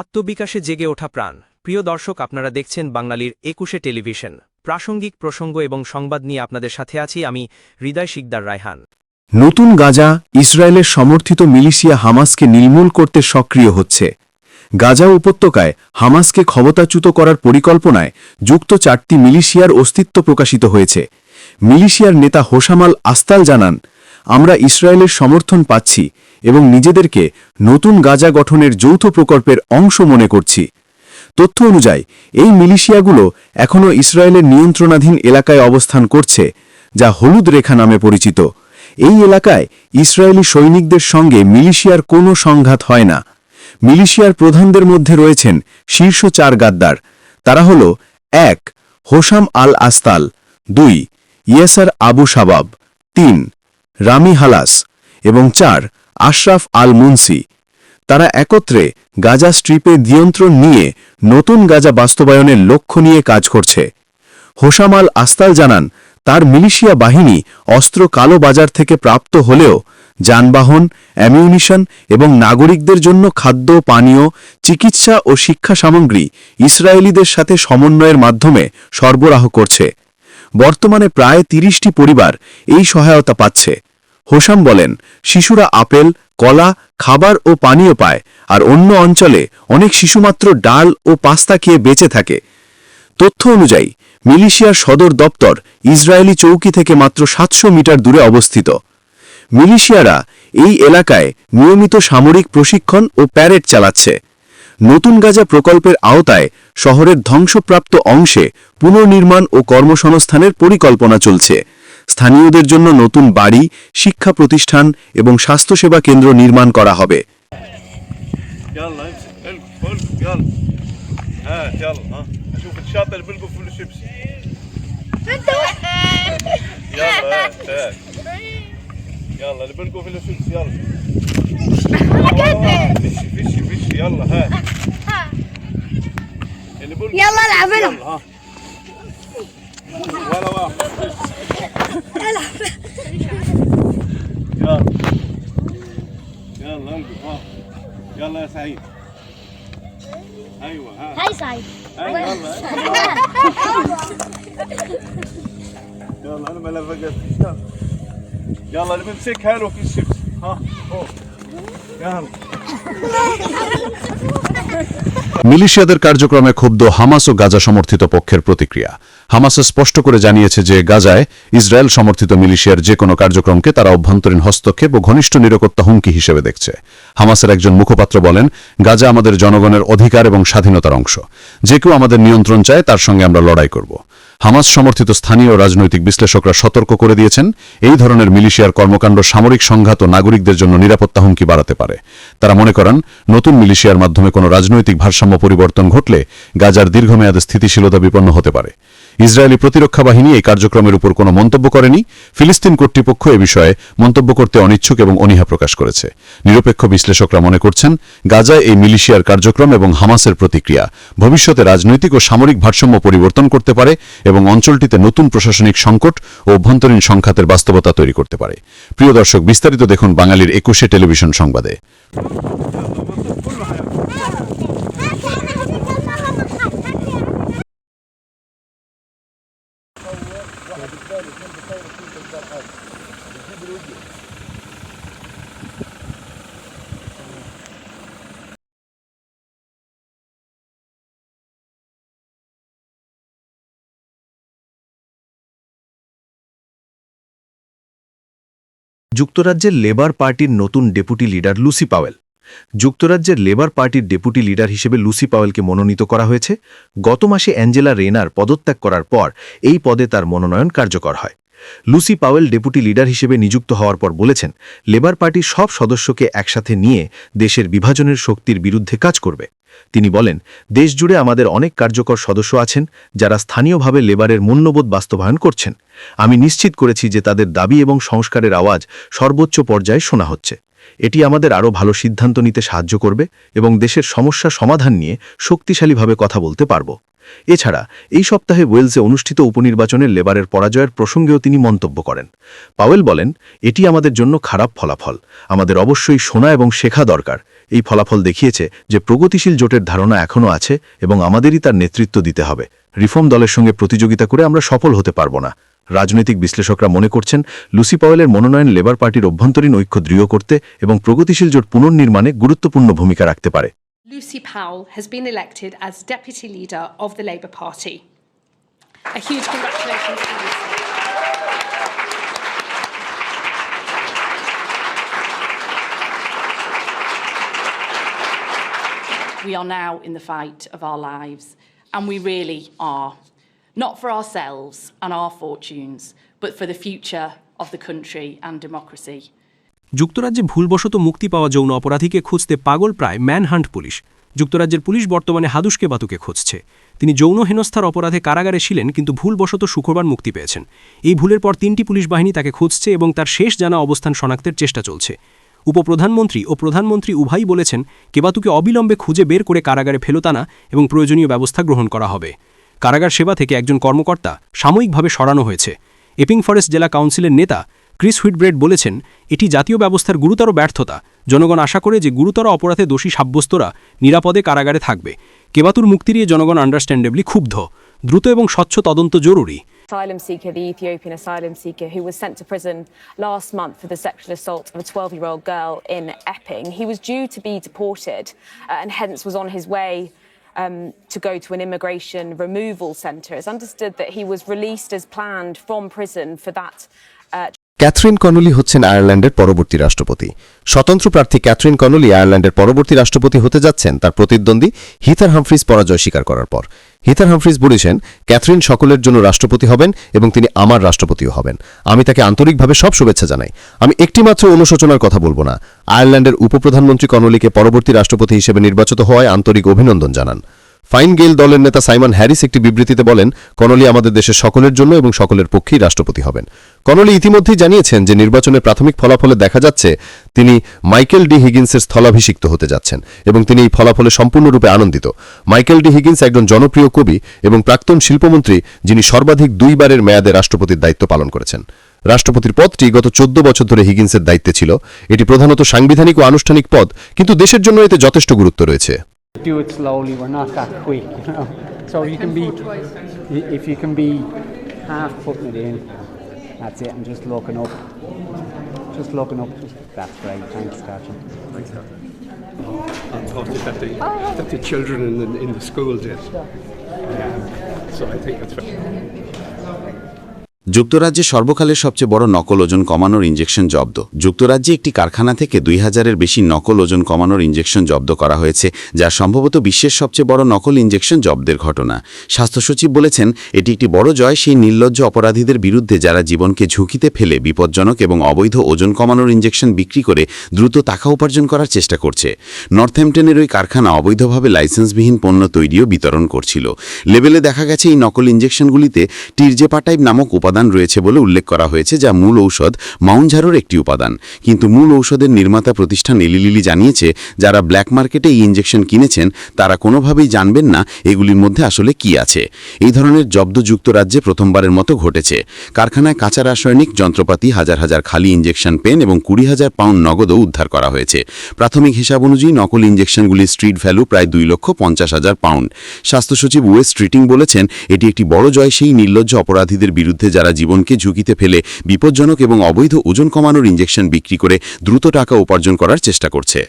আত্মবিকাশে জেগে ওঠা প্রাণ। প্রিয় দর্শক, আপনারা দেখছেন বাঙালির একুশে টেলিভিশন। প্রাসঙ্গিক প্রসঙ্গ এবং সংবাদ নিয়ে আপনাদের সাথে আছি আমি হৃদয় শিকদার রায়হান। নতুন গাজা ইসরায়েলের সমর্থিত মিলিশিয়া হামাসকে নির্মূল করতে সক্রিয় হচ্ছে। গাজা উপত্যকায় হামাসকে ক্ষমতাচ্যুত করার পরিকল্পনায় যুক্ত চারটি মিলিশিয়ার অস্তিত্ব প্রকাশিত হয়েছে। মিলিশিয়ার নেতা হোসামাল আস্তাল জানান, আমরা ইসরায়েলের সমর্থন পাচ্ছি এবং নিজেদেরকে নতুন গাজা গঠনের যৌথ প্রকল্পের অংশ মনে করছি। তথ্য অনুযায়ী, এই মিলিশিয়াগুলো এখনও ইসরায়েলের নিয়ন্ত্রণাধীন এলাকায় অবস্থান করছে, যা হলুদ রেখা নামে পরিচিত। এই এলাকায় ইসরায়েলি সৈনিকদের সঙ্গে মিলিশিয়ার কোনো সংঘাত হয় না। মিলিশিয়ার প্রধানদের মধ্যে রয়েছেন শীর্ষ চার গাদ্দার। তারা হল, এক, হোসাম আল আস্তাল দুই, ইয়েসার আবু শাবাব তিন, রামি হালাস এবং চার আশরাফ আল মুন্সি তারা একত্রে গাজা স্ট্রিপে নিয়ন্ত্রণ নিয়ে নতুন গাজা বাস্তবায়নের লক্ষ্য নিয়ে কাজ করছে। হোসামাল আস্তাল জানান, তার মিলিশিয়া বাহিনী অস্ত্র কালো বাজার থেকে প্রাপ্ত হলেও যানবাহন, অ্যামিউনিশন এবং নাগরিকদের জন্য খাদ্য, পানীয়, চিকিৎসা ও শিক্ষা সামগ্রী ইসরায়েলিদের সাথে সমন্বয়ের মাধ্যমে সরবরাহ করছে। বর্তমানে প্রায় তিরিশটি পরিবার এই সহায়তা পাচ্ছে। হোসাম বলেন, শিশুরা আপেল, কলা, খাবার ও পানীয় পায়, আর অন্য অঞ্চলে অনেক শিশুমাত্র ডাল ও পাস্তা খেয়ে বেঁচে থাকে। তথ্য অনুযায়ী, মিলিশিয়ার সদর দপ্তর ইসরায়েলি চৌকি থেকে মাত্র সাতশো মিটার দূরে অবস্থিত। মিলিশিয়ারা এই এলাকায় নিয়মিত সামরিক প্রশিক্ষণ ও প্যারেড চালাচ্ছে। নতুন গাজা প্রকল্পের আওতায় শহরের ধ্বংসপ্রাপ্ত অংশে পুনর্নির্মাণ ও কর্মসংস্থানের পরিকল্পনা চলছে। স্থানীয়দের জন্য নতুন বাড়ি শিক্ষা প্রতিষ্ঠান এবং স্বাস্থ্যসেবা কেন্দ্র নির্মাণ করা হবে يلا امسك القف القف يلا هات يلا ها اشوف الشاطر اللي بيلقف في الشيبس يلا هات هات يلا اللي بيلقف في الشيبس يلا فشي فشي فشي يلا هات اللي بيلقف يلا العب يلا العب ها ولا واحد Gel. Gel lan bu. Gel lan Sait. Ayva ha. Hay Sait. Hay gel lan. Gel lan melefe getirsin. Lan benim şey her okuyuşum. Ha. O. Gel. মিলিশিয়াদের কার্যক্রমে ক্ষুব্ধ হামাস ও গাজা সমর্থিত পক্ষের প্রতিক্রিয়া। হামাস স্পষ্ট করে জানিয়েছে যে গাজায় ইসরায়েল সমর্থিত মিলিশিয়ার যে কোনো কার্যক্রমকে তারা অভ্যন্তরীণ হস্তক্ষেপ ও ঘনিষ্ঠ নিরাপত্তা হুমকি হিসেবে দেখছে। হামাসের একজন মুখপাত্র বলেন, গাজা আমাদের জনগণের অধিকার এবং স্বাধীনতার অংশ। যে কেউ আমাদের নিয়ন্ত্রণ চায়, তার সঙ্গে আমরা লড়াই করব। হামাস সমর্থিত স্থানীয় রাজনৈতিক বিশ্লেষকরা সতর্ক করে দিয়েছেন, এই ধরনের মিলিশিয়ার কর্মকাণ্ড সামরিক সংঘাত ও নাগরিকদের জন্য নিরাপত্তা হুমকি বাড়াতে পারে। তারা মনে করেন, নতুন মিলিশিয়ার মাধ্যমে কোনো রাজনৈতিক ভারসাম্য পরিবর্তন ঘটলে গাজার দীর্ঘমেয়াদে স্থিতিশীলতা বিপন্ন হতে পারে। ইসরায়েলি প্রতিরক্ষা বাহিনী এই কার্যক্রমের উপর কোনো মন্তব্য করেনি। ফিলিস্তিন কর্তৃপক্ষ এ বিষয়ে মন্তব্য করতে অনিচ্ছুক এবং অনীহা প্রকাশ করেছে। নিরপেক্ষ বিশ্লেষকরা মনে করছেন, গাজায় এই মিলিশিয়ার কার্যক্রম এবং হামাসের প্রতিক্রিয়া ভবিষ্যতে রাজনৈতিক ও সামরিক ভারসাম্য পরিবর্তন করতে পারে এবং অঞ্চলটিতে নতুন প্রশাসনিক সংকট ও অভ্যন্তরীণ সংঘাতের বাস্তবতা তৈরি করতে পারে। প্রিয় দর্শক, বিস্তারিত দেখুন বাঙালির একুশে টেলিভিশন সংবাদে। যুক্তরাজ্যের লেবার পার্টির নতুন ডেপুটি লিডার লুসি পাওয়েল। যুক্তরাজ্যের লেবার পার্টির ডেপুটি লিডার হিসেবে লুসি পাওয়েলকে মনোনীত করা হয়েছে। গত মাসে অ্যাঞ্জেলা রেনার পদত্যাগ করার পর এই পদে তার মনোনয়ন কার্যকর হয়। লুসি পাওয়েল ডেপুটি লিডার হিসেবে নিযুক্ত হওয়ার পর বলেছেন, লেবার পার্টির সব সদস্যকে একসাথে নিয়ে দেশের বিভাজনের শক্তির বিরুদ্ধে কাজ করবে। তিনি বলেন, দেশজুড়ে আমাদের অনেক কার্যকর সদস্য আছেন যারা স্থানীয়ভাবে লেবারের মূল্যবোধ বাস্তবায়ন করছেন। আমি নিশ্চিত করেছি যে তাদের দাবি এবং সংস্কারের আওয়াজ সর্বোচ্চ পর্যায়ে শোনা হচ্ছে। এটি আমাদের আরও ভালো সিদ্ধান্ত নিতে সাহায্য করবে এবং দেশের সমস্যা সমাধান নিয়ে শক্তিশালীভাবে কথা বলতে পারব। এছাড়া, এই সপ্তাহে ওয়েলসে অনুষ্ঠিত উপনির্বাচনের লেবারের পরাজয়ের প্রসঙ্গেও তিনি মন্তব্য করেন। পাওয়েল বলেন, এটি আমাদের জন্য খারাপ ফলাফল। আমাদের অবশ্যই শোনা এবং শেখা দরকার। এই ফলাফল দেখিয়েছে যে প্রগতিশীল জোটের ধারণা এখনও আছে এবং আমাদেরই তার নেতৃত্ব দিতে হবে। রিফর্ম দলের সঙ্গে প্রতিযোগিতা করে আমরা সফল হতে পারব না। রাজনৈতিক বিশ্লেষকরা মনে করছেন লুসি পাওয়েলের মনোনয়ন লেবার পার্টির অভ্যন্তরীণ ঐক্য দৃঢ় করতে এবং প্রগতিশীল জোট পুনর্নির্মাণে গুরুত্বপূর্ণ ভূমিকা রাখতে পারে Lucy Powell has been elected as Deputy Leader of the Labour Party. A huge congratulations to Lucy. We are now in the fight of our lives, and we really are. Not for ourselves and our fortunes, but for the future of the country and democracy. যুক্তরাজ্যে ভুলবশত মুক্তি পাওয়া যৌন অপরাধীকে খুঁজতে পাগল প্রায় ম্যানহান্ট police. যুক্তরাজ্যের পুলিশ বর্তমানে হাদুসকে বাতুকে খুঁজছে। তিনি যৌন হেনস্থার অপরাধে কারাগারে ছিলেন কিন্তু ভুলবশত শুক্রবার মুক্তি পেয়েছেন। এই ভুলের পর তিনটি পুলিশ বাহিনী তাকে খুঁজছে এবং তার শেষ জানা অবস্থান শনাক্তের চেষ্টা চলছে। উপপ্রধানমন্ত্রী ও প্রধানমন্ত্রী উভয়ই বলেছেন কেবাতুকে অবিলম্বে খুঁজে বের করে কারাগারে ফেরত আনা এবং প্রয়োজনীয় ব্যবস্থা গ্রহণ করা হবে। কারাগার সেবা থেকে একজন কর্মকর্তা সাময়িকভাবে সরানো হয়েছে। এপিং ফরেস্ট জেলা কাউন্সিলের নেতা ক্রিস হুইটব্রেড বলেছেন এটি জাতীয় ব্যবস্থার গুরুতর ব্যর্থতা। জনগণ আশা করে যে গুরুতর অপরাধে দোষী সাব্যস্তরা নিরাপদে কারাগারে থাকবে। কেবাতুর মুক্তি নিয়ে জনগণ আন্ডারস্ট্যান্ডেবলি ক্ষুব্ধ। দ্রুত এবং স্বচ্ছ তদন্ত জরুরি। Asylum seeker, the Ethiopian asylum seeker who was sent to prison last month for the sexual assault of a 12 year old girl in Epping. He was due to be deported uh, and hence was on his way um, to go to an immigration removal centre. It's understood that he was released as planned from prison for that. Uh, Catherine Connolly হচ্ছেন আয়ারল্যান্ডের পরবর্তী রাষ্ট্রপতি। স্বতন্ত্র প্রার্থী Catherine Connolly আয়ারল্যান্ডের পরবর্তী রাষ্ট্রপতি হতে যাচ্ছেন, তার প্রতিদ্বন্দ্বী হিথার হামফ্রিজ পরাজয় স্বীকার করার পর। হিথার হামফ্রিজ বলেছেন, ক্যাথরিন সকলের জন্য রাষ্ট্রপতি হবেন এবং তিনি আমার রাষ্ট্রপতিও হবেন। আমি তাকে আন্তরিকভাবে সব শুভেচ্ছা জানাই। আমি একটিমাত্র অনুশোচনার কথা বলব না। আয়ারল্যান্ডের উপপ্রধানমন্ত্রী কনলিকে পরবর্তী রাষ্ট্রপতি হিসেবে নির্বাচিত হওয়ায় আন্তরিক অভিনন্দন জানান। ফাইন গেল দলের নেতা সাইমন হ্যারিস একটি বিবৃতিতে বলেন, কনলি আমাদের দেশের সকলের জন্য এবং সকলের পক্ষেই রাষ্ট্রপতি হবেন। কনলি ইতিমধ্যেই জানিয়েছেন যে নির্বাচনের প্রাথমিক ফলাফলে দেখা যাচ্ছে তিনি মাইকেল ডি হিগিন্সের স্থলাভিষিক্ত হতে যাচ্ছেন এবং তিনি এই ফলাফলে সম্পূর্ণরূপে আনন্দিত। মাইকেল ডি হিগিন্স একজন জনপ্রিয় কবি এবং প্রাক্তন শিল্পমন্ত্রী, যিনি সর্বাধিক দুইবারের মেয়াদে রাষ্ট্রপতির দায়িত্ব পালন করেছেন। রাষ্ট্রপতির পদটি গত চোদ্দ বছর ধরে হিগিন্সের দায়িত্বে ছিল। এটি প্রধানত সাংবিধানিক ও আনুষ্ঠানিক পদ, কিন্তু দেশের জন্য এতে যথেষ্ট গুরুত্ব রয়েছে। Do it slowly. We're not that quick, you know. So you can be, if you can be half putting it in, that's it, I'm just looking up, just looking up. That's great. Thanks, Katrin. I thought that the, that the children in the, in the school did. So I think that's very যুক্তরাজ্যে সর্বকালের সবচেয়ে বড় নকল ওজন কমানোর injection জব্দ। যুক্তরাজ্যে একটি কারখানা থেকে দুই হাজারের বেশি নকল ওজন কমানোর ইঞ্জেকশন জব্দ করা হয়েছে, যা সম্ভবত বিশ্বের সবচেয়ে বড় নকল ইঞ্জেকশন জব্দের ঘটনা। স্বাস্থ্য সচিব বলেছেন, এটি একটি বড় জয় সেই নির্লজ্জ অপরাধীদের বিরুদ্ধে যারা জীবনকে ঝুঁকিতে ফেলে, বিপজ্জনক এবং অবৈধ ওজন কমানোর ইঞ্জেকশন বিক্রি করে দ্রুত টাকা উপার্জন করার চেষ্টা করছে। নর্থহ্যাম্পটনের ওই কারখানা অবৈধভাবে লাইসেন্সবিহীন পণ্য তৈরিও বিতরণ করছিল। লেবেলে দেখা গেছে, এই নকল ইঞ্জেকশনগুলিতে টিরজেপাটাইপ নামক উপাদান রয়েছে বলে উল্লেখ করা হয়েছে, যা মূল ঔষধ মাউনঝারোর একটি উপাদান। কিন্তু মূল ঔষধের নির্মাতা প্রতিষ্ঠান এলিলিলি জানিয়েছে, যারা ব্ল্যাক মার্কেটে এই ইঞ্জেকশন কিনেছেন, তারা কোনোভাবেই জানবেন না এগুলির মধ্যে আসলে কি আছে। এই ধরনের জব্দ যুক্তরাজ্যে প্রথমবারের মতো ঘটেছে। কারখানায় কাঁচা রাসায়নিক যন্ত্রপাতি, হাজার হাজার খালি ইঞ্জেকশন পেন এবং কুড়ি হাজার পাউন্ড নগদও উদ্ধার করা হয়েছে। প্রাথমিক হিসাব অনুযায়ী নকল ইঞ্জেকশনগুলির স্ট্রিট ভ্যালু প্রায় দুই লক্ষ পঞ্চাশ হাজার পাউন্ড। স্বাস্থ্য সচিব ওয়েস্ট স্ট্রিটিং বলেছেন, এটি একটি বড় জয়, সেই নির্লজ্জ অপরাধীদের বিরুদ্ধে যারা জীবনকে ঝুঁকিতে ফেলে বিপজ্জনক এবং অবৈধ ওজন কমানোর ইঞ্জেকশন বিক্রি করে দ্রুত টাকা উপার্জন করার চেষ্টা করছে।